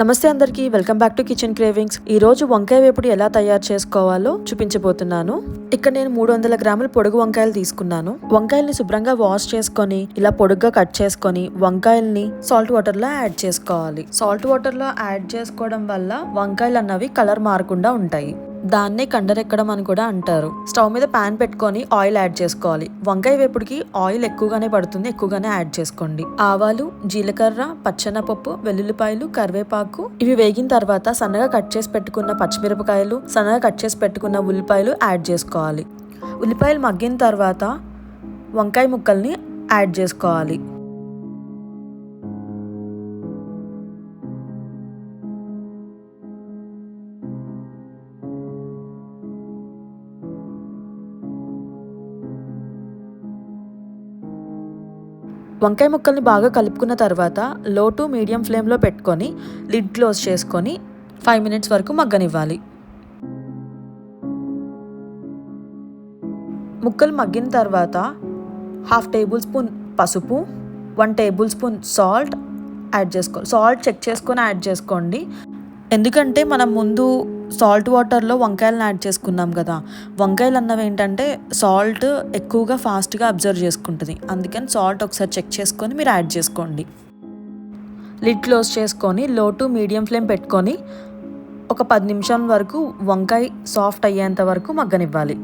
నమస్తే అందరికీ welcome back to kitchen cravings. ఈ రోజు వంకాయ వేపుడు ఎలా తయారు చేసుకోవాలో చూపించబోతున్నాను. ఇక్కడ నేను మూడు వందల గ్రాముల పొడుగు వంకాయలు తీసుకున్నాను. వంకాయల్ని శుభ్రంగా వాష్ చేసుకొని ఇలా పొడుగ్గా కట్ చేసుకొని వంకాయల్ని సాల్ట్ వాటర్లో యాడ్ చేసుకోవాలి. సాల్ట్ వాటర్లో యాడ్ చేసుకోవడం వల్ల వంకాయలు అన్నవి కలర్ మారకుండా ఉంటాయి. దాన్నే కండరెక్కడం అని కూడా అంటారు. స్టవ్ మీద పాన్ పెట్టుకొని ఆయిల్ యాడ్ చేసుకోవాలి. వంకాయ వేపుడికి ఆయిల్ ఎక్కువగానే పడుతుంది. ఎక్కువగానే యాడ్ చేసుకోండి. ఆవాలు జీలకర్ర పచ్చెనపప్పు వెల్లుల్లిపాయలు కరివేపాకు ఇవి వేగిన తర్వాత సన్నగా కట్ చేసి పెట్టుకున్న పచ్చిమిరపకాయలు సన్నగా కట్ చేసి పెట్టుకున్న ఉల్లిపాయలు యాడ్ చేసుకోవాలి. ఉల్లిపాయలు మగ్గిన తర్వాత వంకాయ ముక్కల్ని యాడ్ చేసుకోవాలి. వంకాయ ముక్కల్ని బాగా కలుపుకున్న తర్వాత లో టు మీడియం ఫ్లేమ్లో పెట్టుకొని లిడ్ క్లోజ్ చేసుకొని ఫైవ్ మినిట్స్ వరకు మగ్గనివ్వాలి. ముక్కలు మగ్గిన తర్వాత హాఫ్ టేబుల్ స్పూన్ పసుపు one tablespoon salt add చేసుకో సాల్ట్ చెక్ చేసుకొని యాడ్ చేసుకోండి. ఎందుకంటే మనం ముందు సాల్ట్ వాటర్లో వంకాయలను యాడ్ చేసుకున్నాం కదా. వంకాయలు అన్నవి ఏంటంటే సాల్ట్ ఎక్కువగా ఫాస్ట్గా అబ్జర్వ్ చేసుకుంటుంది. అందుకని సాల్ట్ ఒకసారి చెక్ చేసుకొని మీరు యాడ్ చేసుకోండి. లిడ్ క్లోజ్ చేసుకొని లో టు మీడియం ఫ్లేమ్ పెట్టుకొని ఒక పది నిమిషాల వరకు వంకాయ సాఫ్ట్ అయ్యేంత వరకు మగ్గనివ్వాలి.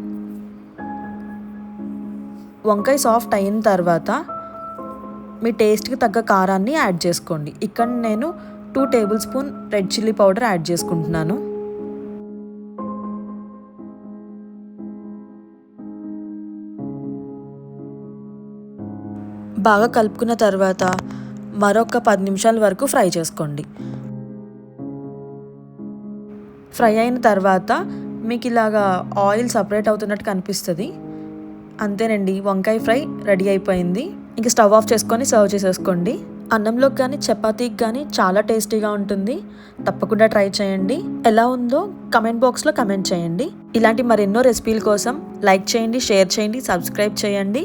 వంకాయ సాఫ్ట్ అయిన తర్వాత మీ టేస్ట్కి తగ్గ కారాన్ని యాడ్ చేసుకోండి. ఇక్కడ నేను two tablespoon red chilli powder add చేసుకుంటున్నాను. బాగా కలుపుకున్న తర్వాత మరొక పది నిమిషాల వరకు ఫ్రై చేసుకోండి. ఫ్రై అయిన తర్వాత మీకు ఇలాగా ఆయిల్ సపరేట్ అవుతున్నట్టు కనిపిస్తుంది. అంతేనండి వంకాయ ఫ్రై రెడీ అయిపోయింది. ఇంక స్టవ్ ఆఫ్ చేసుకొని సర్వ్ చేసేసుకోండి. అన్నంలోకి కానీ చపాతీకి కానీ చాలా టేస్టీగా ఉంటుంది. తప్పకుండా ట్రై చేయండి. ఎలా ఉందో కమెంట్ బాక్స్లో కమెంట్ చేయండి. ఇలాంటి మరెన్నో రెసిపీల కోసం లైక్ చేయండి షేర్ చేయండి సబ్స్క్రైబ్ చేయండి.